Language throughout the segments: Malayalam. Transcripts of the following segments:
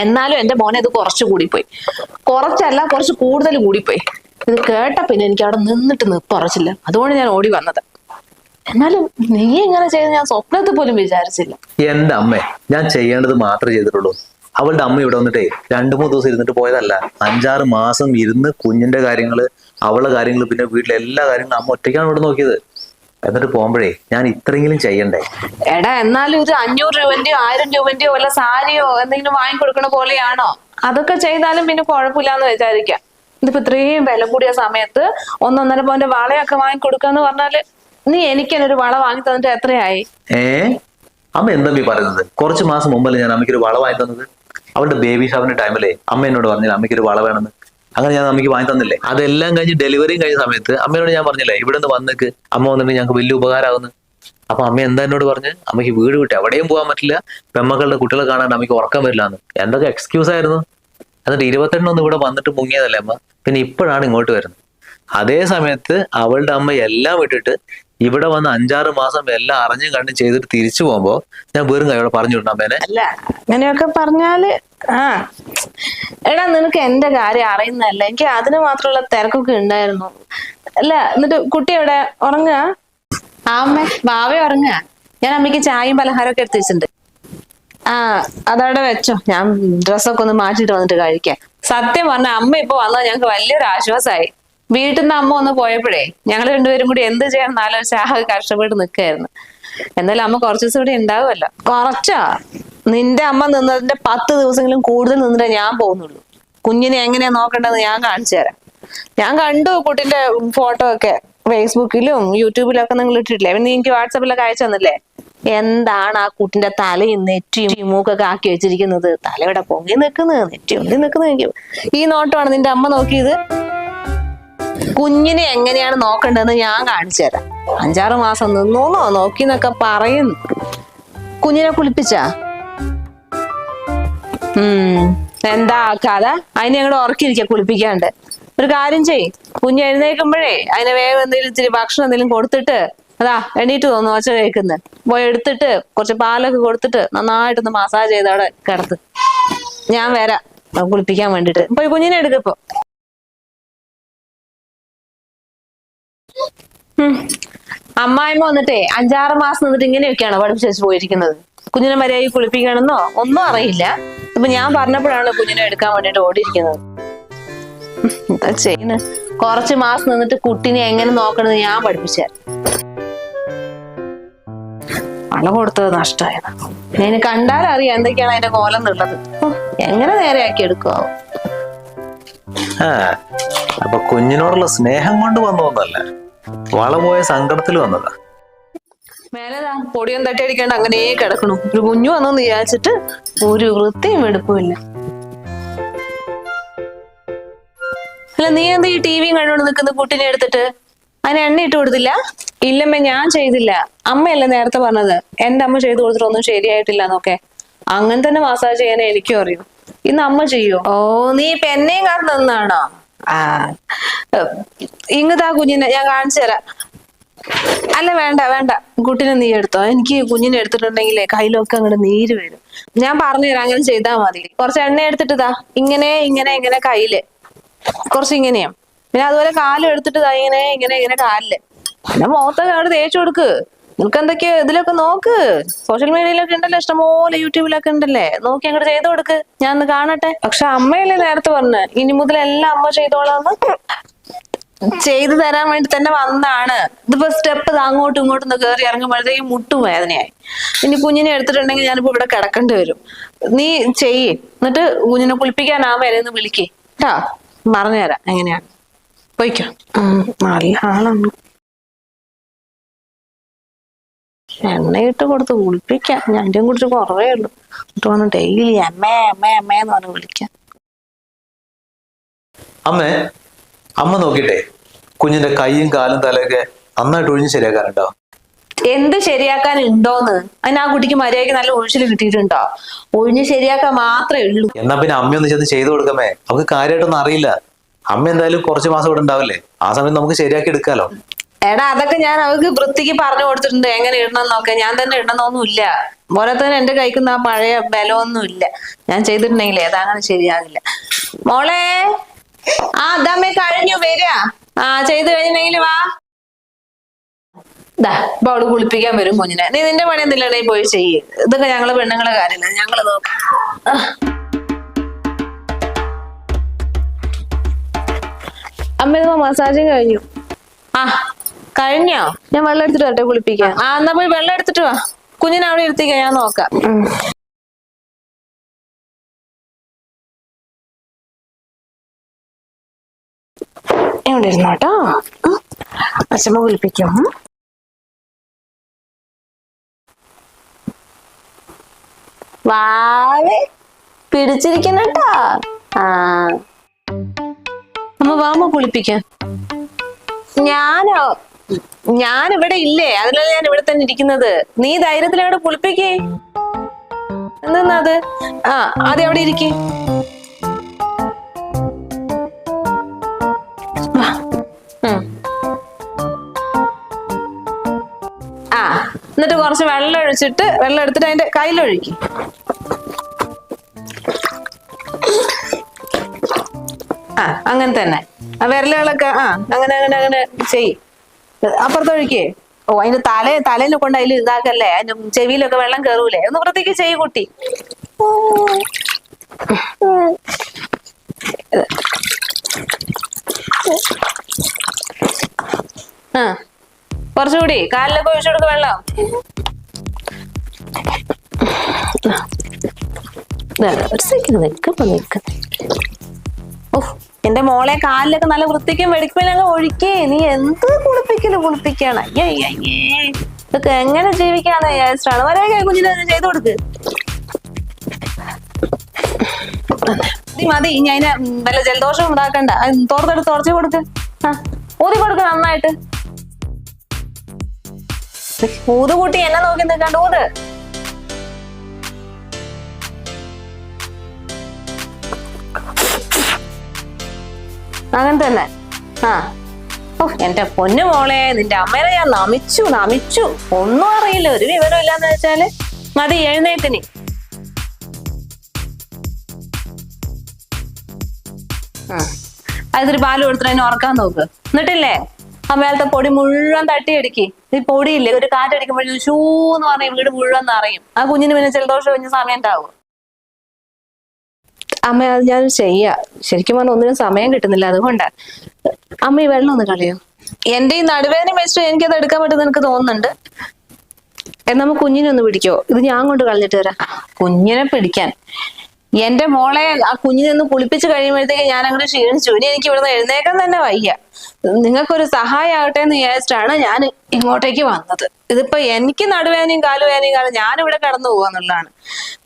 എന്നാലും എന്റെ മോനെ ഇത് കുറച്ച് കൂടിപ്പോയി. കുറച്ചല്ല കുറച്ച് കൂടുതൽ കൂടിപ്പോയി. ഇത് കേട്ട പിന്നെ എനിക്ക് അവിടെ നിന്നിട്ട് നിപ്പറച്ചില്ല അതുകൊണ്ട് ഞാൻ ഓടി വന്നത്. എന്നാലും നീ എങ്ങനെ ചെയ്ത് ഞാൻ സ്വപ്നത്തിൽ പോലും വിചാരിച്ചില്ല. എന്റെ അമ്മ ഞാൻ ചെയ്യേണ്ടത് മാത്രമേ ചെയ്തിട്ടുള്ളൂ. അവളുടെ അമ്മ ഇവിടെ വന്നിട്ടേ രണ്ടു മൂന്ന് ദിവസം ഇരുന്നിട്ട് പോയതല്ല. അഞ്ചാറ് മാസം ഇരുന്ന് കുഞ്ഞിന്റെ കാര്യങ്ങൾ അവളുടെ കാര്യങ്ങൾ പിന്നെ വീട്ടിലെ എല്ലാ കാര്യങ്ങളും അമ്മ ഒറ്റയ്ക്കാണ് ഇവിടെ നോക്കിയത്. എന്നിട്ട് പോകുമ്പോഴേ ഞാൻ ഇത്രയെങ്കിലും ചെയ്യണ്ടേ? എടാ എന്നാലും ഇത് അഞ്ഞൂറ് രൂപന്റെയോ ആയിരം രൂപന്റെയോ വല്ല സാരിയോ എന്തെങ്കിലും വാങ്ങിക്കൊടുക്കണ പോലെയാണോ? അതൊക്കെ ചെയ്താലും പിന്നെ കുഴപ്പമില്ലാന്ന് വിചാരിക്കാം. ഇതിപ്പോ ഇത്രയും വില കൂടിയ സമയത്ത് ഒന്നൊന്നര പോന്റെ വളയൊക്കെ വാങ്ങിക്കൊടുക്കാന്ന് പറഞ്ഞാൽ നീ എനിക്ക് എനിക്കൊരു വള വാങ്ങി തന്നിട്ട് എത്രയായി? ഏ? അമ്മ എന്താ പറയുന്നത്? കുറച്ച് മാസം മുമ്പല്ലേ ഞാൻ അമ്മയ്ക്ക് ഒരു വള വാങ്ങി തന്നത്? അവളുടെ ബേബി ഷവറിന്റെ ടൈമിലേ അമ്മ എന്നോട് പറഞ്ഞില്ല അമ്മയ്ക്ക് ഒരു വള വേണമെന്ന്. അങ്ങനെ ഞാൻ അമ്മയ്ക്ക് വാങ്ങി തന്നില്ലേ? അതെല്ലാം കഴിഞ്ഞ് ഡെലിവറിയും കഴിഞ്ഞ സമയത്ത് അമ്മയോട് ഞാൻ പറഞ്ഞില്ലേ ഇവിടെ നിന്ന് വന്നേക്ക് അമ്മ വന്നിട്ട് ഞങ്ങൾക്ക് വലിയ ഉപകാരമാകുന്നു. അപ്പൊ അമ്മ എന്താ എന്നോട് പറഞ്ഞ് അമ്മയ്ക്ക് വീട് വിട്ട് എവിടെയും പോകാൻ പറ്റില്ല പെമ്മക്കളുടെ കുട്ടികളെ കാണാൻ അമ്മയ്ക്ക് ഉറക്കം വരില്ല എന്ന് എന്തൊക്കെ എക്സ്ക്യൂസ് ആയിരുന്നു? എന്നിട്ട് ഇരുപത്തെണ്ണൊന്നും ഇവിടെ വന്നിട്ട് മുങ്ങിയതല്ലേ അമ്മ? പിന്നെ ഇപ്പോഴാണ് ഇങ്ങോട്ട് വരുന്നത്. അതേ സമയത്ത് അവളുടെ അമ്മ എല്ലാം വിട്ടിട്ട് ഇവിടെ വന്ന് അഞ്ചാറ് മാസം എല്ലാം അറിഞ്ഞും കണ്ടും ചെയ്തിട്ട് തിരിച്ചു പോകുമ്പോ ഞാൻ വെറും കൈയോടെ പറഞ്ഞു വിടണം അമ്മേനെ. അല്ല അങ്ങനെയൊക്കെ പറഞ്ഞാൽ ആ. എടാ നിനക്ക് എന്റെ കാര്യം അറിയുന്നതല്ല. എനിക്ക് അതിന് മാത്രമുള്ള തിരക്കൊക്കെ ഉണ്ടായിരുന്നു. അല്ല എന്നിട്ട് കുട്ടി എവിടെ? ഉറങ്ങുക? ആ അമ്മ ബാവ ഉറങ്ങുക. ഞാൻ അമ്മയ്ക്ക് ചായയും പലഹാരമൊക്കെ എടുത്ത് വെച്ചിട്ടുണ്ട്. ആ അതവിടെ വെച്ചോ. ഞാൻ ഡ്രസ്സൊക്കെ ഒന്ന് മാറ്റിട്ട് വന്നിട്ട് കഴിക്കാം. സത്യം പറഞ്ഞ അമ്മ ഇപ്പൊ വന്നാൽ ഞങ്ങൾക്ക് വലിയൊരു ആശ്വാസമായി വീട്ടിൽ നിന്ന് അമ്മ ഒന്ന് പോയപ്പോഴേ ഞങ്ങൾ രണ്ടുപേരും കൂടി എന്ത് ചെയ്യണം നാലോ ആകെ കഷ്ടപ്പെട്ട് നിൽക്കായിരുന്നു എന്നാലും അമ്മ കുറച്ച് ദിവസം കൂടി ഉണ്ടാവുമല്ലോ. കുറച്ചാ? നിന്റെ അമ്മ നിന്നതിന്റെ പത്ത് ദിവസങ്ങളും കൂടുതൽ നിന്നിട്ടേ ഞാൻ പോകുന്നുള്ളൂ. കുഞ്ഞിനെ എങ്ങനെയാ നോക്കേണ്ടത് ഞാൻ കാണിച്ചു തരാം. ഞാൻ കണ്ടു കുട്ടിന്റെ ഫോട്ടോ ഒക്കെ ഫേസ്ബുക്കിലും യൂട്യൂബിലും ഒക്കെ നിങ്ങൾ ഇട്ടിട്ടില്ലേ? പിന്നെ എനിക്ക് വാട്സാപ്പിലൊക്കെ അയച്ചു തന്നില്ലേ? എന്താണ് ആ കുട്ടിന്റെ തലയും നെറ്റിയും മൂക്കൊക്കെ ആക്കി വെച്ചിരിക്കുന്നത്? തലയുടെ പൊങ്ങി നിൽക്കുന്നത് നെറ്റി ഒന്നി നിൽക്കുന്നത് ഈ നോട്ടമാണ് നിന്റെ അമ്മ നോക്കിയത്. കുഞ്ഞിനെ എങ്ങനെയാണ് നോക്കേണ്ടതെന്ന് ഞാൻ കാണിച്ചു തരാം. അഞ്ചാറ് മാസം നിന്നോന്നോ നോക്കി എന്നൊക്കെ പറയുന്നു. കുഞ്ഞിനെ കുളിപ്പിച്ചാ? ഉം എന്താ കഥ? അതിനെ ഞങ്ങൾ ഉറക്കിയിരിക്കുക കുളിപ്പിക്കാണ്ട്. ഒരു കാര്യം ചെയ് കുഞ്ഞ് എഴുന്നേൽക്കുമ്പോഴേ അതിനെ വേഗം എന്തെങ്കിലും ഇത്തിരി ഭക്ഷണം എന്തെങ്കിലും കൊടുത്തിട്ട് അതാ എണീറ്റ് തോന്നുന്നു ഒച്ച കേൾക്കുന്നത് പോയി എടുത്തിട്ട് കുറച്ച് പാലൊക്കെ കൊടുത്തിട്ട് നന്നായിട്ടൊന്ന് മസാജ് ചെയ്ത് അവിടെ കിടത്ത് ഞാൻ വരാം. കുളിപ്പിക്കാൻ വേണ്ടിട്ട്. പോയി കുഞ്ഞിനെ എടുക്കപ്പോ അമ്മായിമ്മ വന്നിട്ടേ അഞ്ചാറ് മാസം നിന്നിട്ട് ഇങ്ങനെയൊക്കെയാണോ പഠിപ്പിച്ചു വെച്ച് പോയിരിക്കുന്നത്. കുഞ്ഞിനെ മര്യാദ കുളിപ്പിക്കണമെന്നോ ഒന്നും അറിയില്ല. ഇപ്പൊ ഞാൻ പറഞ്ഞപ്പോഴാണ് കുഞ്ഞിനെ എടുക്കാൻ വേണ്ടിട്ട് ഓടിയിരിക്കുന്നത്. എന്താ ചെയ്യുന്നത് കുറച്ച് മാസം നിന്നിട്ട് കുട്ടിനെ എങ്ങനെ നോക്കണമെന്ന് ഞാൻ പഠിപ്പിച്ചു. പണ കൊടുത്തത് നഷ്ടമായത്. ഞാൻ കണ്ടാലറിയാം എന്തൊക്കെയാണ് അതിന്റെ കോലം എന്നുള്ളത്. എങ്ങനെ നേരെയാക്കി എടുക്കുവോ? ആ അപ്പൊ കുഞ്ഞിനോടുള്ള സ്നേഹം കൊണ്ട് വന്നതൊന്നല്ല. വള പോയ സങ്കടത്തിൽ വന്നതാ. മേലതാ പൊടിയും തട്ടിയടിക്കാണ്ട് അങ്ങനെ കിടക്കണു. ഒരു കുഞ്ഞു വന്നെന്ന് വിചാരിച്ചിട്ട് ഒരു വൃത്തിയും എടുപ്പില്ല അല്ല നീ എന്താ ഈ ടി വിയും കണ്ടുകൊണ്ട് നിൽക്കുന്ന? കുട്ടിനെ എടുത്തിട്ട്? അതിന് എണ്ണ ഇട്ട് കൊടുത്തില്ല? ഇല്ലമ്മ ഞാൻ ചെയ്തില്ല. അമ്മയല്ലേ നേരത്തെ പറഞ്ഞത്? എന്റെ അമ്മ ചെയ്തു കൊടുത്തിട്ട് ഒന്നും ശരിയായിട്ടില്ല എന്നൊക്കെ അങ്ങനെ തന്നെ മസാജ് ചെയ്യാനേ എനിക്കും അറിയൂ. ഇന്ന് അമ്മ ചെയ്യോ? ഓ നീ ഇപ്പൊ എന്നെയും കാരണം നിന്നാണോ? ആ ഇങ്ങതാ കുഞ്ഞിനെ ഞാൻ കാണിച്ചു തരാം. അല്ല വേണ്ട വേണ്ട. കുട്ടിനെ നീ എടുത്തോ. എനിക്ക് കുഞ്ഞിനെ എടുത്തിട്ടുണ്ടെങ്കിലേ കയ്യിലൊക്കെ അങ്ങോട്ട് നീര് വരും. ഞാൻ പറഞ്ഞുതരാം അങ്ങനെ ചെയ്താൽ മതി. കുറച്ച് എണ്ണ എടുത്തിട്ട് ദാ ഇങ്ങനെ ഇങ്ങനെ ഇങ്ങനെ കയ്യിൽ. കുറച്ച് ഇങ്ങനെയാ. പിന്നെ അതുപോലെ കാലും എടുത്തിട്ട് ഇങ്ങനെ ഇങ്ങനെ ഇങ്ങനെ കാലിൽ. പിന്നെ മുഖത്തൊക്കെ അവിടെ തേച്ചു കൊടുക്ക്. നിനക്ക് എന്തൊക്കെയോ ഇതിലൊക്കെ നോക്ക്. സോഷ്യൽ മീഡിയയിലൊക്കെ ഉണ്ടല്ലോ ഇഷ്ടംപോലെ യൂട്യൂബിലൊക്കെ ഉണ്ടല്ലേ. നോക്കി അങ്ങോട്ട് ചെയ്തു കൊടുക്ക്. ഞാൻ ഒന്ന് കാണട്ടെ. പക്ഷെ അമ്മയല്ലേ നേരത്തെ പറഞ്ഞു ഇനി മുതൽ എല്ലാം അമ്മ ചെയ്തോളാന്ന്. ചെയ്തു തരാൻ വേണ്ടി തന്നെ വന്നാണ്. ഇതിപ്പോ സ്റ്റെപ്പ് അങ്ങോട്ടും ഇങ്ങോട്ടും ഒന്ന് കയറി ഇറങ്ങുമ്പോഴത്തേക്കും മുട്ടും വേദനയായി. ഇനി കുഞ്ഞിനെ എടുത്തിട്ടുണ്ടെങ്കിൽ ഞാനിപ്പോ ഇവിടെ കിടക്കേണ്ടി വരും. നീ ചെയ്യ്. എന്നിട്ട് കുഞ്ഞിനെ കുളിപ്പിക്കാൻ ആ വരെ ഒന്ന് വിളിക്കേ. കേട്ടാ പറഞ്ഞുതരാം. എങ്ങനെയാണ് പോയിക്കോ. നല്ല ആളാണ്. എണ്ണയിട്ട് കൊടുത്ത് കുളിപ്പിക്കാം. ഞാൻ എന്റെയും കുടിച്ച് കുറവേ ഉള്ളൂ. എന്നിട്ട് വന്ന് ഡെയിലി അമ്മേ അമ്മേ അമ്മേ എന്ന് പറഞ്ഞ് വിളിക്കാം. അമ്മേ അമ്മ നോക്കിട്ടെ കുഞ്ഞിന്റെ കൈയും കാലും തലയൊക്കെ നന്നായിട്ട് ഒഴിഞ്ഞ് ശരിയാക്കാനുണ്ടോ? എന്ത് ശരിയാക്കാൻ ഉണ്ടോന്ന്? അതിന് ആ കുട്ടിക്ക് മര്യാദയ്ക്ക് നല്ല ഒഴിച്ചിൽ കിട്ടിയിട്ടുണ്ടോ? ഒഴിഞ്ഞ് ശരിയാക്കാൻ മാത്രമേ ഉള്ളൂ. എന്നാ പിന്നെ അമ്മയൊന്ന് ചെന്ന് ചെയ്തു കൊടുക്കമേ അവർക്ക് കാര്യമായിട്ടൊന്നും അറിയില്ല. അമ്മ എന്തായാലും കുറച്ച് മാസം ഇവിടെ ഉണ്ടാവില്ലേ? ആ സമയത്ത് നമുക്ക് ശരിയാക്കി എടുക്കാലോ. എടാ അതൊക്കെ ഞാൻ അവർക്ക് വൃത്തിക്ക് പറഞ്ഞു കൊടുത്തിട്ടുണ്ട്. എങ്ങനെ ഇടണം എന്നൊക്കെ. ഞാൻ തന്നെ ഇടണമെന്നൊന്നുമില്ല മോനെ തന്നെ എന്റെ കൈക്കുന്ന ആ പഴയ ബലമൊന്നും ഇല്ല ഞാൻ ചെയ്തിട്ടുണ്ടെങ്കിൽ ഏതാങ്ങനെ ശരിയാകില്ല. മോളെ ആ അതമ്മേ കഴിഞ്ഞു വരിക. ആ ചെയ്ത് കഴിഞ്ഞിട്ടുണ്ടെങ്കിൽ വാ. ദാ ഇപ്പൊ അവൾ കുളിപ്പിക്കാൻ വരും കുഞ്ഞിനെ. നീ നിന്റെ പണി എന്തില്ലേ പോയി ചെയ്യ്? ഇതൊക്കെ ഞങ്ങൾ പെണ്ണുങ്ങളെ കാര്യമില്ല. ഞങ്ങൾ നോക്കാം. അമ്മ മസാജ് കഴിഞ്ഞു. ആ. കഴിഞ്ഞോ? ഞാൻ വെള്ളം എടുത്തിട്ട് വരട്ടെ കുളിപ്പിക്കാം. ആ എന്നാ പോയി വെള്ളം എടുത്തിട്ട് വാ. കുഞ്ഞിനെ അവിടെ ഇരുത്തിക്കാം ഞാൻ നോക്കാം. എവിടെ ഇരുന്നോട്ടോ അച്ഛമ്മ കുളിപ്പിക്കും. വാവേ പിടിച്ചിരിക്കണട്ടാ ആ. അമ്മ വാമ കുളിപ്പിക്കാൻ ഞാനോ? ഞാൻ ഇവിടെ ഇല്ലേ? അതിലല്ല ഞാൻ ഇവിടെ തന്നെ ഇരിക്കുന്നത്. നീ ധൈര്യത്തിൽ അവിടെ കുളിപ്പിക്കേ. എന്താ ആ ആദ്യം അവിടെ ഇരിക്കേ. ആ എന്നിട്ട് കുറച്ച് വെള്ളം ഒഴിച്ചിട്ട് വെള്ളം എടുത്തിട്ട് അതിന്റെ കയ്യിലൊഴുക്കി. ആ അങ്ങനെ തന്നെ. ആ വിരലുകളൊക്കെ ആ അങ്ങനെ അങ്ങനെ അങ്ങനെ ചെയ് അപ്പുറത്തൊഴിക്കേ. ഓ അതിന് തല തലയിൽ കൊണ്ട് അതിൽ ഇതാക്കല്ലേ? അതിന് ചെവിയിലൊക്കെ വെള്ളം കയറൂലേ ഒന്ന് പുറത്തേക്ക് ചെയ്യ് കുട്ടി. ആ കുറച്ചുകൂടി. കാലിലൊക്കെ ഒഴിച്ചു കൊടുക്ക വെള്ളം. ഒരു സെക്കൻഡ് ഓ എന്റെ മോളെ കാലിലൊക്കെ നല്ല വൃത്തിക്കും വെടിക്കുമ്പോഴൊക്കെ ഒഴിക്കേ. നീ എന്ത് കുളിപ്പിക്കൽ കുളിപ്പിക്കാണ്? ഇതൊക്കെ എങ്ങനെ ജീവിക്കാന്ന് വിചാരിച്ചിട്ടാണ് വരെ കുഞ്ഞിനെ ചെയ്തു കൊടുക്ക്. മതി മതി. ഉം, വല്ല ജലദോഷം ഉണ്ടാക്കണ്ട. തോർത്തെടുത്ത് തുറച്ചു കൊടുക്ക്. ഊതി കൊടുക്ക് നന്നായിട്ട്. ഊത് കൂട്ടി എന്നെ നോക്കി നിൽക്കാണ്ട് ഊത്. അങ്ങനെ തന്നെ ആ. ഓ എന്റെ പൊന്നു മോളെ നിന്റെ അമ്മേനെ ഞാൻ നമിച്ചു നമിച്ചു. ഒന്നും അറിയില്ല ഒരു വിവരം ഇല്ലാന്ന് വെച്ചാൽ. മതി എഴുന്നേറ്റിനി ആ. അതിൽ പാൽ കൊടുത്തിട്ട് ഉറക്കാൻ നോക്ക്. എന്നിട്ടില്ലേ? ആ മേലത്തെ പൊടി മുഴുവൻ തട്ടിയടിക്കി. ഈ പൊടിയില്ലേ ഒരു കാറ്റടിക്കുമ്പോഴേ ഷൂന്ന് പറഞ്ഞ വീട് മുഴുവൻ നിറയും. ആ കുഞ്ഞിന് പിന്നെ ജലദോഷം കഴിഞ്ഞ സമയം ഉണ്ടാവും. അമ്മ അത് ഞാൻ ചെയ്യാ. ശരിക്കും പറഞ്ഞാൽ ഒന്നിനും സമയം കിട്ടുന്നില്ല. അതുകൊണ്ടാ. അമ്മ ഈ വെള്ളം ഒന്ന് കളയോ. എന്റെ ഈ നടുവേദന വെച്ചിട്ട് എനിക്കത് എടുക്കാൻ പറ്റുന്ന എനിക്ക് തോന്നുന്നുണ്ട്. എന്നാ കുഞ്ഞിനെ ഒന്ന് പിടിക്കോ. ഇത് ഞാൻ കൊണ്ട് കളഞ്ഞിട്ട് വരാം. കുഞ്ഞിനെ പിടിക്കാൻ. എന്റെ മോളെ ആ കുഞ്ഞിനെ ഒന്ന് കുളിപ്പിച്ച് കഴിയുമ്പോഴത്തേക്ക് ഞാൻ അങ്ങോട്ട് ക്ഷീണിച്ചു. ഇനി എനിക്ക് ഇവിടുന്ന് എഴുന്നേക്കാൻ തന്നെ വയ്യ. നിങ്ങൾക്കൊരു സഹായം ആവട്ടെ എന്ന് വിചാരിച്ചിട്ടാണ് ഞാൻ ഇങ്ങോട്ടേക്ക് വന്നത്. ഇതിപ്പോ എനിക്ക് നടുവേനയും കാലുവേനയും കാലം ഞാൻ ഇവിടെ കടന്നു പോവാന്നുള്ളതാണ്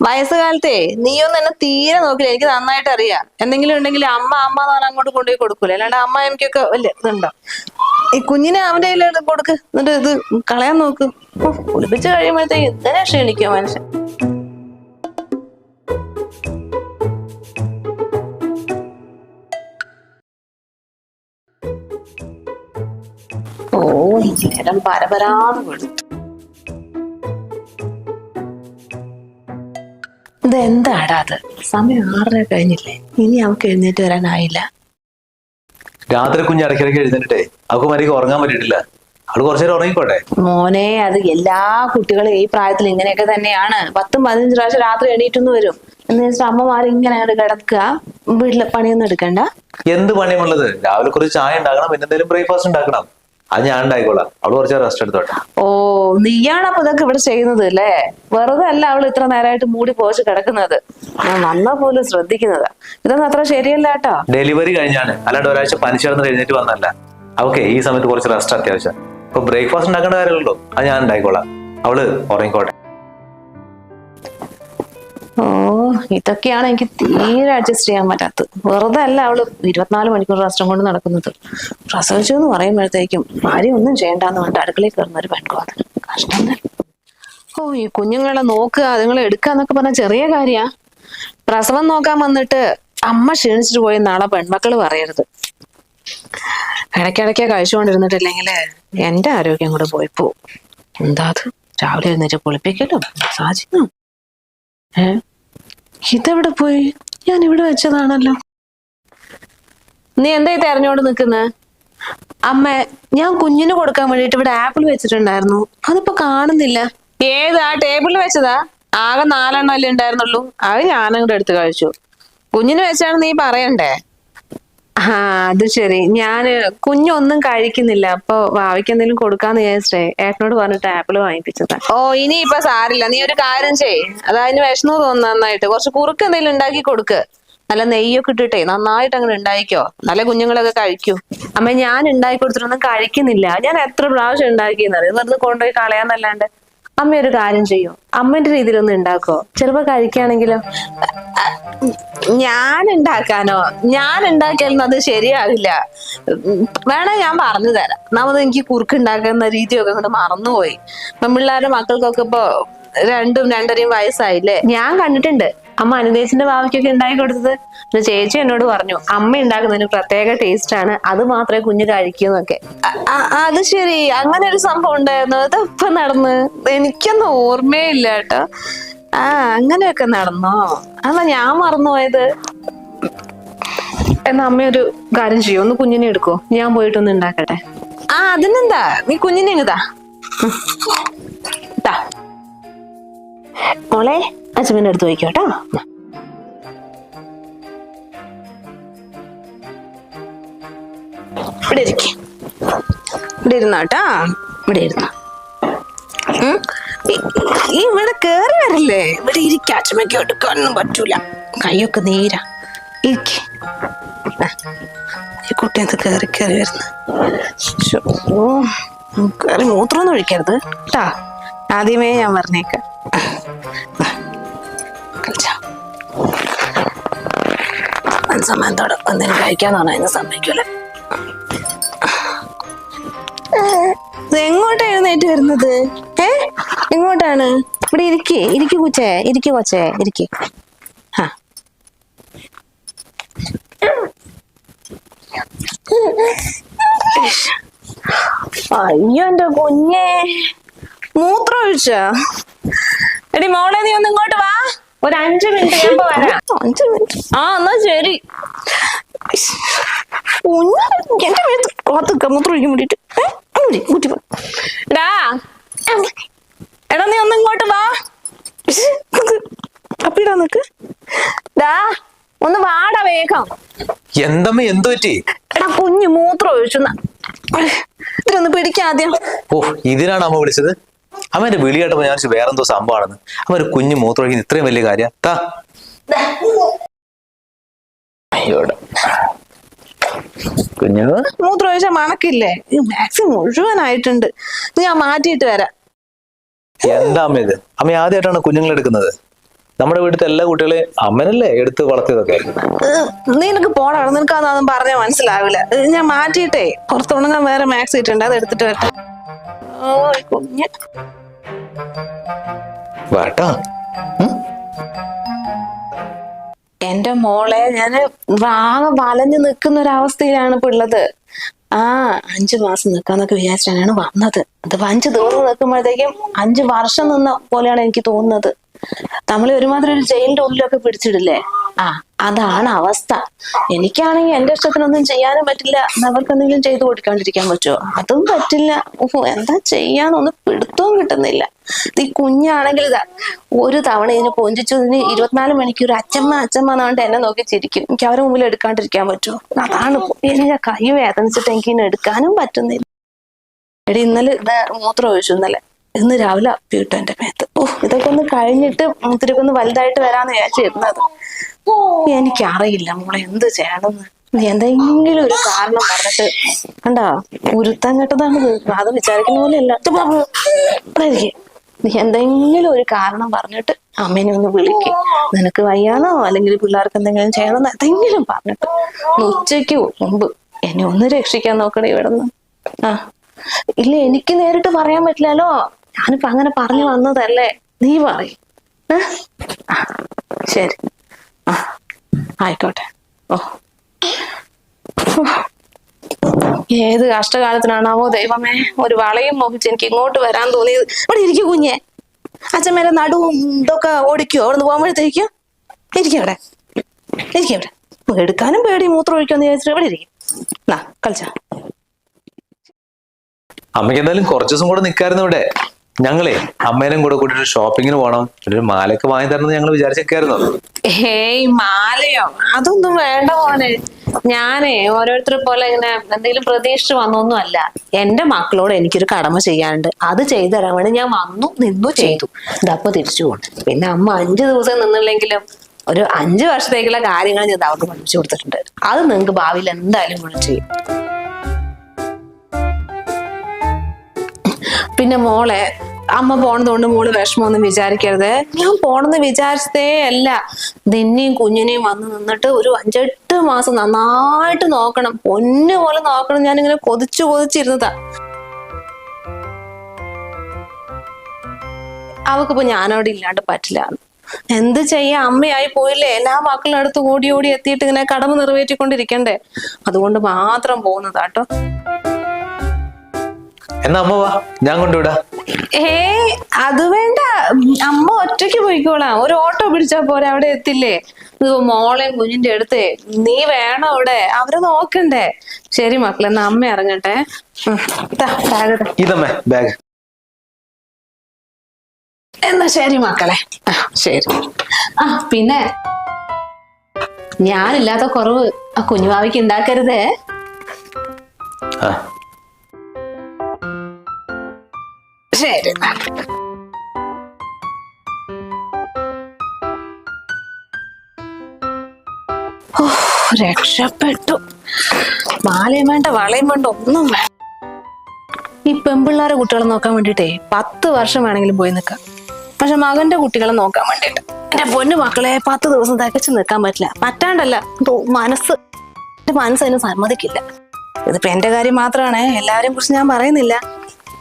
വയസ്സുകാലത്തെ നീയൊന്നും എന്നെ തീരെ നോക്കില്ല. എനിക്ക് നന്നായിട്ട് അറിയാം. എന്തെങ്കിലും ഉണ്ടെങ്കിൽ അമ്മ അമ്മ എന്ന് പറഞ്ഞാൽ അങ്ങോട്ട് കൊണ്ടുപോയി കൊടുക്കൂല. അല്ലാണ്ട് അമ്മ എനിക്കൊക്കെ വലിയ ഇതുണ്ടോ? ഈ കുഞ്ഞിനെ അവന്റെ കയ്യിൽ കൊടുക്ക്. എന്നിട്ട് ഇത് കളയാൻ നോക്ക്. കുളിപ്പിച്ചു കുളിപ്പിച്ച് കഴിയുമ്പോഴത്തേക്ക് ഇതന്നെ ക്ഷീണിക്കുക മനുഷ്യൻ. നേരം പരപരാന്ന് കൊടുത്തു ഇത് എന്താടാ അത്? സമയം ആറര കഴിഞ്ഞില്ലേ? ഇനി അവക്ക് എഴുന്നേറ്റ് വരാനായില്ല. രാത്രി കുഞ്ഞ് ഇടയ്ക്കിടയ്ക്ക് എഴുന്നേറ്റേ അവൾക്ക് മരിക്ക് ഉറങ്ങാൻ പറ്റിയിട്ടില്ല. അവൾ കുറച്ചു നേരം ഉറങ്ങിക്കോട്ടെ? മോനെ അത് എല്ലാ കുട്ടികളും ഈ പ്രായത്തിൽ ഇങ്ങനെയൊക്കെ തന്നെയാണ്. പത്തും പതിനഞ്ച് പ്രാവശ്യം രാത്രി എണീറ്റൊന്ന് വരും. എന്ന് വെച്ചിട്ട് അമ്മമാർ ഇങ്ങനെ അങ്ങോട്ട് കിടക്കുക. വീട്ടിലെ പണിയൊന്നും എടുക്കണ്ട. എന്ത് പണിയുമുള്ളത് രാവിലെ കുറച്ച് ചായ ഉണ്ടാക്കണം പിന്നെ എന്തെങ്കിലും ബ്രേക്ക്ഫാസ്റ്റ് ഉണ്ടാക്കണം. അത് ഞാൻ ഉണ്ടായിക്കോളാം. അവൾ കുറച്ച് റെസ്റ്റ് എടുത്തോട്ടെ. ഓ നീയാണ് അപ്പൊ ഇതൊക്കെ ഇവിടെ ചെയ്യുന്നത് അല്ലേ വെറുതെ അല്ല അവൾ ഇത്ര നേരമായിട്ട് മൂടി പോച്ച് കിടക്കുന്നത്. ഞാൻ നന്നാ പോലും ശ്രദ്ധിക്കുന്നത്. ഇതൊന്നും അത്ര ശരിയല്ല കേട്ടോ. ഡെലിവറി കഴിഞ്ഞാണ്. അല്ലാണ്ട് ഒരാഴ്ച പനിച്ചിടന്ന് എഴുന്നേറ്റ് വന്നല്ല ഓക്കെ ഈ സമയത്ത് കുറച്ച് റെസ്റ്റ് അത്യാവശ്യം. ഇപ്പൊ ബ്രേക്ക്ഫാസ്റ്റ് ഉണ്ടാക്കേണ്ട കാര്യമുള്ളൂ. അത് ഞാൻ ഉണ്ടായിക്കോളാം. അവൾ ഉറങ്ങിക്കോട്ടെ. ഓ ഇതൊക്കെയാണ് എനിക്ക് തീരെ അഡ്ജസ്റ്റ് ചെയ്യാൻ പറ്റാത്തത്. വെറുതെ അല്ല അവൾ ഇരുപത്തിനാല് മണിക്കൂർ രാഷ്ട്രം കൊണ്ട് നടക്കുന്നത്. പ്രസവിച്ചു എന്ന് പറയുമ്പോഴത്തേക്കും ഭാര്യ ഒന്നും ചെയ്യണ്ടെന്ന് പറഞ്ഞിട്ട് അടുക്കളയിൽ കയറുന്ന ഒരു പെൺകോത കഷ്ടം ഓ ഈ കുഞ്ഞുങ്ങളെ നോക്കുക അതുങ്ങളെ എടുക്കുക എന്നൊക്കെ പറഞ്ഞ ചെറിയ കാര്യാ. പ്രസവം നോക്കാൻ വന്നിട്ട് അമ്മ ക്ഷീണിച്ചിട്ട് പോയി നാളെ പെൺമക്കൾ പറയരുത്. ഇടയ്ക്കിടയ്ക്ക് കഴിച്ചുകൊണ്ടിരുന്നിട്ടില്ലെങ്കിൽ എന്റെ ആരോഗ്യം കൂടെ പോയി പോവും. എന്താ രാവിലെ എഴുന്നേറ്റ് കുളിപ്പിക്കലും മസാജിങ്ങും. ഏ? ഇതെവിടെ പോയി? ഞാൻ ഇവിടെ വെച്ചതാണല്ലോ. നീ എന്തായി തെരഞ്ഞോട് നിൽക്കുന്നത് അമ്മ ഞാൻ കുഞ്ഞിന് കൊടുക്കാൻ വേണ്ടിട്ട് ഇവിടെ ആപ്പിൾ വെച്ചിട്ടുണ്ടായിരുന്നു. അതിപ്പോ കാണുന്നില്ല. ഏതാ? ടേബിളിൽ വെച്ചതാ? ആകെ നാലെണ്ണം അല്ലേ ഉണ്ടായിരുന്നുള്ളൂ. അത് ഞാനങ്ങോട്ട് എടുത്ത് കഴിച്ചു. കുഞ്ഞിന് വെച്ചാണ് നീ പറയണ്ടേ? ആ അത് ശരി. ഞാൻ കുഞ്ഞൊന്നും കഴിക്കുന്നില്ല. അപ്പൊ വാവയ്ക്ക് എന്തെങ്കിലും കൊടുക്കാന്ന് വിചാരിച്ചേ ഏട്ടനോട് പറഞ്ഞിട്ട് ആപ്പിൾ വാങ്ങിപ്പിച്ചതാ. ഓ ഇനി ഇപ്പൊ സാരില്ല. നീ ഒരു കാര്യം ചെയ് അതായത് വിഷമു തോന്നുന്നു നന്നായിട്ട്. കുറച്ച് കുറുക്ക് എന്തെങ്കിലും ഉണ്ടാക്കി കൊടുക്ക്. നല്ല നെയ്യൊക്കെ ഇട്ടിട്ടേ നന്നായിട്ട് അങ്ങനെ ഉണ്ടായിക്കോ. നല്ല കുഞ്ഞുങ്ങളൊക്കെ കഴിക്കൂ. അമ്മ ഞാൻ ഉണ്ടാക്കി കൊടുത്തിട്ടൊന്നും കഴിക്കുന്നില്ല. ഞാൻ എത്ര പ്രാവശ്യം ഉണ്ടാക്കിയെന്നറിയാം വെറുതെ കൊണ്ടുപോയി കളയാന്നല്ലാണ്ട്. അമ്മ ഒരു കാര്യം ചെയ്യോ? അമ്മന്റെ രീതിയിലൊന്നും ഉണ്ടാക്കോ ചിലപ്പോ കഴിക്കുകയാണെങ്കിലോ ഞാൻ ഉണ്ടാക്കാനോ ഞാൻ ഉണ്ടാക്കിയാലും അത് ശരിയാവില്ല. വേണേ ഞാൻ പറഞ്ഞു തരാം. നമ്മൾ എനിക്ക് കുറുക്ക് ഉണ്ടാക്കുന്ന രീതിയൊക്കെ അങ്ങോട്ട് മറന്നുപോയി. പെൺപിള്ളേരുടെ മക്കൾക്കൊക്കെ ഇപ്പൊ രണ്ടും രണ്ടരയും വയസ്സായില്ലേ? ഞാൻ കണ്ടിട്ടുണ്ട്. അമ്മ അനുദേശിന്റെ ഭാവിക്കൊക്കെ ഉണ്ടാക്കി കൊടുത്തത്? ചേച്ചി എന്നോട് പറഞ്ഞു അമ്മ ഉണ്ടാക്കുന്നതിന് പ്രത്യേക ടേസ്റ്റ് ആണ് അത് മാത്രമേ കുഞ്ഞ് കഴിക്കൂന്നൊക്കെ അത് ശരി. അങ്ങനെ ഒരു സംഭവം ഉണ്ടായിരുന്നു. അത് അതൊപ്പം നടന്ന്? എനിക്കൊന്നും ഓർമ്മയില്ല കേട്ടോ. ആ അങ്ങനെയൊക്കെ നടന്നോ? അല്ല ഞാൻ മറന്നുപോയത്. എന്നാ അമ്മ ഒരു കാര്യം ചെയ്യൂ ഒന്ന് കുഞ്ഞിനെ എടുക്കോ. ഞാൻ പോയിട്ടൊന്ന് ഉണ്ടാക്കട്ടെ. ആ അതിനെന്താ? നീ കുഞ്ഞിനെ ഇങ്ങതാ താ. മോളെ അച്ഛമ്മേന്റെ അടുത്ത് കേട്ടോ. ഇവിടെ ഇരിക്കേ. ഇവിടെ ഇരുന്നാട്ടാ ഇവിടെ ഇരുന്ന. ഈ ഇവിടെ കേറി വരില്ലേ? ഇവിടെ ഇരിക്ക. അച്ഛമ്മയ്ക്ക് എടുക്കാനൊന്നും പറ്റൂല. കൈയൊക്കെ നീരാ. ഇരിക്കെ. ഈ കുട്ടി എന്ത് കയറി കയറി വരുന്നു? കയറി മൂത്രമൊന്നും ഒഴിക്കരുത് കേട്ടാ. ആദ്യമേ ഞാൻ പറഞ്ഞേക്കാം. മനസ്സമ്മതത്തോടെ എന്തെങ്കിലും കഴിക്കാന്ന് പറഞ്ഞാൽ അതിന് സമ്മതിക്കൂല എങ്ങോട്ടാ എഴുന്നേറ്റ് വരുന്നത്? ഏ എങ്ങോട്ടാണ്? ഇവിടെ ഇരിക്കേ ഇരിക്കു കൊച്ചേ ഇരിക്കു കൊച്ചേ ഇരിക്കേ. ആ അയ്യോ എന്റെ കുഞ്ഞേ. മൂത്രം ഒഴിച്ചോ? എടി മോളെ നീ ഒന്ന് ഇങ്ങോട്ട് വാ. ഒരു അഞ്ചു മിനിറ്റ് ഞാൻ വരാം. അഞ്ചു മിനിറ്റ്. ആ എന്നാ ശരി. എന്റെ മേത്ത് കാത്തുക്ക മൂത്രം ഒഴിക്കാൻ വേണ്ടിട്ട്. കൂട്ടി. എടാ. എടാ നീ ഒന്ന് ഇങ്ങോട്ട് വാ. അപ്പിടാ നിക്ക്. ഡാ ഒന്ന് വാടാ വേഗം. എന്തമ്മ എന്തു പറ്റി? എടാ കുഞ്ഞു മൂത്രം ഒഴിച്ചു ഇതിനൊന്ന് പിടിക്കാദ്യം ഓ ഇതിനാണ് അമ്മ വിളിച്ചത്? അമ്മേന്റെ വിളി കേട്ടപ്പോ ഞാൻ വേറെ വേറെന്തോ സംഭവമാണെന്ന്. അവൻ ഒരു കുഞ്ഞു മൂത്രമൊഴിക്കുന്ന ഇത്രയും വലിയ കാര്യം. താ. അയ്യോടാ. കുഞ്ഞു? മൂത്രമൊഴിച്ച മണക്കില്ലേ? മാക്സിമം മുഴുവനായിട്ടുണ്ട്. ഞാൻ മാറ്റിയിട്ട് വരാം. എന്താ അമ്മ ഇത്? അമ്മ ആദ്യമായിട്ടാണ് കുഞ്ഞുങ്ങൾ എടുക്കുന്നത്. നമ്മുടെ വീട്ടിലെ എല്ലാ കുട്ടികളെയും അമ്മനല്ലേ എടുത്ത് വളർത്തിയതൊക്കെ? നിനക്ക് പോടാ. നിനക്ക് അതൊന്നും പറഞ്ഞാൽ മനസ്സിലാവില്ല. ഞാൻ മാറ്റിയിട്ടേ പുറത്തുണങ്ങാൻ വേറെ മാക്സ് ഇട്ടുണ്ട് അത് എടുത്തിട്ട് വരട്ടെ. വേട്ടാ എന്റെ മോളെ ഞാൻ വാങ്ങ വലഞ്ഞു നിൽക്കുന്ന ഒരവസ്ഥയിലാണ് ഇപ്പൊ ഉള്ളത്. ആ അഞ്ചു മാസം നിൽക്കാന്നൊക്കെ വിചാരിച്ചാണ് വന്നത്. അത് അഞ്ചു ദിവസം നിൽക്കുമ്പോഴത്തേക്കും അഞ്ചു വർഷം നിന്ന പോലെയാണ് എനിക്ക് തോന്നുന്നത്. നമ്മളെ ഒരുമാതിരി ഒരു ജയിലിന്റെ ഉള്ളിലൊക്കെ പിടിച്ചിടില്ലേ? ആ. അതാണ് അവസ്ഥ. എനിക്കാണെങ്കിൽ എന്റെ ഇഷ്ടത്തിനൊന്നും ചെയ്യാനും പറ്റില്ല. അവർക്കെന്തെങ്കിലും എന്തെങ്കിലും ചെയ്തു കൊടുക്കാണ്ടിരിക്കാൻ പറ്റുമോ അതും പറ്റില്ല. ഓഹോ എന്താ ചെയ്യാന്നൊന്നും പിടുത്തവും കിട്ടുന്നില്ല. ഈ കുഞ്ഞാണെങ്കിൽ ഇതാ ഒരു തവണ ഇതിന് പൊഞ്ചിച്ചതിന് ഇരുപത്തിനാല് മണിക്കൂർ അച്ഛമ്മ അച്ഛമ്മ എന്നാണ്ട് എന്നെ നോക്കി ചിരിക്കും. എനിക്ക് അവരെ മുമ്പിൽ എടുക്കാണ്ടിരിക്കാൻ പറ്റുമോ അതാണ്. എനിക്ക് കൈ വേദനിച്ചിട്ട് എനിക്ക് ഇനി എടുക്കാനും പറ്റുന്നില്ല. എടി ഇന്നലെ ഇത് മൂത്രം ഒഴിച്ചു ഇന്നലെ. ഇന്ന് രാവിലെ അപ്പിയിട്ടു എന്റെ മേത്ത്. ഓ ഇതൊക്കെ ഒന്ന് കഴിഞ്ഞിട്ട് മൂത്തിരിക്ക് ഒന്ന് വലുതായിട്ട് വരാന്ന് വിചാരിച്ചിരുന്നത് എനിക്കറിയില്ല മോളെ എന്ത് ചെയ്യണമെന്ന്. എന്തെങ്കിലും ഒരു കാരണം പറഞ്ഞിട്ട് കണ്ടാ ഉരുത്താൻ കെട്ടതാണ് അത് വിചാരിക്കുന്ന എല്ലാത്തും ബാബു, ഇവിടെ നീ എന്തെങ്കിലും ഒരു കാരണം പറഞ്ഞിട്ട് അമ്മേനെ ഒന്ന് വിളിക്കും. നിനക്ക് വയ്യാന്നോ? അല്ലെങ്കിൽ പിള്ളേർക്ക് എന്തെങ്കിലും ചെയ്യണമെന്നോ? എന്തെങ്കിലും പറഞ്ഞിട്ട് ഉച്ചയ്ക്ക് മുമ്പ് എന്നെ ഒന്ന് രക്ഷിക്കാൻ നോക്കണേ ഇവിടെ നിന്ന് ആ. ഇല്ല എനിക്ക് നേരിട്ട് പറയാൻ പറ്റില്ലല്ലോ. ഞാനിപ്പോ അങ്ങനെ പറഞ്ഞു വന്നതല്ലേ? നീ പറയും. ശരി. ആയിക്കോട്ടെ. ഓ. ഏത് കഷ്ടകാലത്തിനാണാവോ ദൈവമേ? ഒരു വളയും മോഹിച്ച് എനിക്ക് ഇങ്ങോട്ട് വരാൻ തോന്നിയത്. ഇവിടെ ഇരിക്കും കുഞ്ഞെ. അച്ഛമ്മേലെ നടുവും ഇതൊക്കെ ഓടിക്കോ? അവിടെ നിന്ന് പോകുമ്പോഴത്തേക്കും ഇരിക്കും അവിടെ. എടുക്കാനും പേടി മൂത്രം ഒഴിക്കാന്ന് ചോദിച്ചിട്ട് ഇവിടെ ഇരിക്കും. എന്നാ കളിച്ച. അമ്മയ്ക്ക് എന്തായാലും കുറച്ചു ദിവസം കൂടെ നിൽക്കായിരുന്നു ഇവിടെ. ഞങ്ങളെ അമ്മേനും കൂടെ കൂടി ഒരു ഷോപ്പിങ്ങിന് പോകണം ഒരു മാലയൊക്കെ വാങ്ങി തരണം ഞങ്ങൾ വിചാരിച്ചിരുന്നു ഏയ് മാലയോ? അതൊന്നും വേണ്ട മോനെ. ഞാനേ ഓരോരുത്തരെ പോലെ ഇങ്ങനെ എന്തെങ്കിലും പ്രതീക്ഷിച്ച് വന്നൊന്നും അല്ല എന്റെ മക്കളോട് എനിക്കൊരു കടമ ചെയ്യാനുണ്ട്. അത് ചെയ്തു തരാൻ വേണ്ടി ഞാൻ വന്നു നിന്നു ചെയ്തു. ഇതപ്പൊ തിരിച്ചു പോകണം പിന്നെ അമ്മ അഞ്ചു ദിവസം നിന്നില്ലെങ്കിലും ഒരു അഞ്ചു വർഷത്തേക്കുള്ള കാര്യങ്ങൾ ഞാൻ അവർക്ക് പഠിപ്പിച്ചു കൊടുത്തിട്ടുണ്ട്. അത് നിങ്ങൾക്ക് ഭാവിയിൽ എന്തായാലും ഗുണം ചെയ്യും. പിന്നെ മോളെ അമ്മ പോണതുകൊണ്ട് മോൾ വിഷമമൊന്നും വിചാരിക്കരുത്. ഞാൻ പോണെന്ന് വിചാരിച്ചതേ അല്ല. നിന്നെയും കുഞ്ഞിനെയും വന്ന് നിന്നിട്ട് ഒരു അഞ്ചെട്ട് മാസം നന്നായിട്ട് നോക്കണം. പൊന്നു പോലെ നോക്കണം. ഞാനിങ്ങനെ കൊതിച്ചു കൊതിച്ചിരുന്നതാ. അവക്കിപ്പോ ഞാനവിടെ ഇല്ലാണ്ട് പറ്റില്ല. എന്ത് ചെയ്യാ? അമ്മയായി പോയില്ലേ? എല്ലാ മക്കളും അടുത്ത് ഓടി ഓടി എത്തിയിട്ട് ഇങ്ങനെ കടമ നിറവേറ്റിക്കൊണ്ടിരിക്കണ്ടേ? അതുകൊണ്ട് മാത്രം പോകുന്നതാട്ടോ. എന്നാ അമ്മ വാ ഞാൻ കൊണ്ടുവിടാ. ഏ അത് വേണ്ട. അമ്മ ഒറ്റയ്ക്ക് പോയിക്കോളാം. ഒരു ഓട്ടോ പിടിച്ചാ പോരെ അവിടെ എത്തില്ലേ? മോളെ കുഞ്ഞിന്റെ അടുത്ത്. നീ വേണം അവിടെ. അവരെ നോക്കണ്ടേ. ശരി മക്കളെ എന്നാ അമ്മ ഇറങ്ങട്ടെ. ഇതമ്മേ ബാഗ് എന്നാ ശരി മക്കളെ. ശരി. ആ പിന്നെ? ഞാനില്ലാത്ത കുറവ് ആ കുഞ്ഞുമാവിക്ക് ഉണ്ടാക്കരുതേ. ശരി. രക്ഷപ്പെട്ടു. മാലയും വേണ്ട വളയും വേണ്ട ഒന്നും വേണ്ട ഈ പെമ്പിള്ളാരെ കുട്ടികളെ നോക്കാൻ വേണ്ടിട്ടേ പത്ത് വർഷം വേണമെങ്കിലും പോയി നിൽക്കാം. പക്ഷെ മകന്റെ കുട്ടികളെ നോക്കാൻ വേണ്ടിട്ട് എന്റെ പൊന്നു മക്കളെ പത്ത് ദിവസം തികച്ചു നിൽക്കാൻ പറ്റില്ല. പറ്റാണ്ടല്ല മനസ്സ്. എന്റെ മനസ്സ് സമ്മതിക്കില്ല. ഇതിപ്പോ എന്റെ കാര്യം മാത്രമാണ് എല്ലാവരെയും കുറിച്ച് ഞാൻ പറയുന്നില്ല.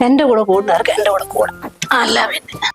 എന്റെ കൂടെ കൂടുന്നവർക്ക് എന്റെ കൂടെ കൂടാം. അല്ല പിന്നെ.